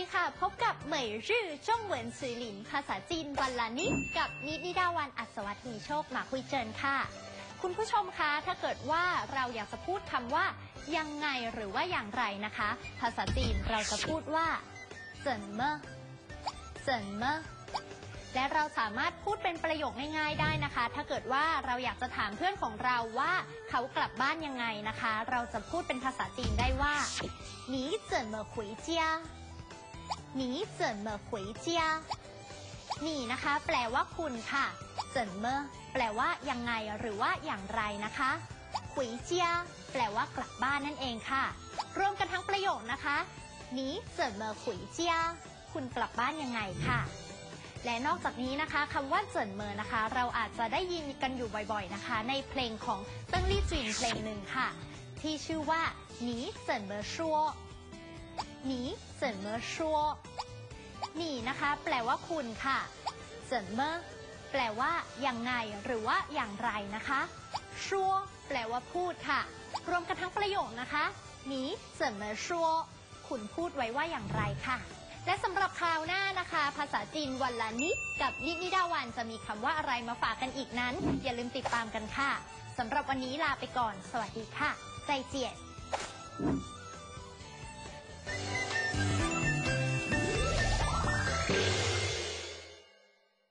ค่ะ พบกับเหมยรื่อจ้องเหวินซือหลิน ภาษาจีนวันละนิดกับนิดนิดาวันอัศวทวีโชคมาคุยเจินค่ะ คุณผู้ชมคะถ้าเกิดว่าเราอยากจะพูดคำว่า ยังไงหรือว่าอย่างไรนะคะ ภาษาจีนเราจะพูดว่า怎么怎么และเราสามารถพูดเป็นประโยคง่ายๆได้นะคะ ถ้าเกิดว่าเราอยากจะถามเพื่อนของเราว่าเขากลับบ้านยังไงนะคะ เราจะพูดเป็นภาษาจีนได้ว่า你怎么回家 你怎么回家นี่นะคะ แปลว่าคุณค่ะเจินเมอแปลว่ายังไงหรือว่าอย่างไรนะคะ回家แปลว่ากลับบ้านนั่นเองค่ะ รวมกันทั้งประโยคนะคะ你怎么回家คุณกลับบ้านยังไงค่ะ และนอกจากนี้นะคะคำว่าเจินเมอนะคะ เราอาจจะได้ยินกันอยู่บ่อยๆนะคะ ในเพลงของเติ้งลี่จินเพลงหนึ่งค่ะ ที่ชื่อว่าหนีเจินเมอชัว หนีเจินเมอชัวหนีนะคะ แปลว่าคุณค่ะเจินเมอแปลว่าอยังไงหรือว่าอย่างไรนะคะชัวแปลว่าพูดค่ะ รวมกันทั้งประโยคนะคะหนีเจินเมอชัวคุณพูดไว้ว่าอย่างไรค่ะ และสำหรับคราวหน้านะคะ ภาษาจีนวันละนิดกับนิดนิดาวันจะมีคำว่าอะไรมาฝากกันอีกนั้น อย่าลืมติดตามกันค่ะสำหรับวันนี้ลาไปก่อน สวัสดีค่ะ ใจเจียน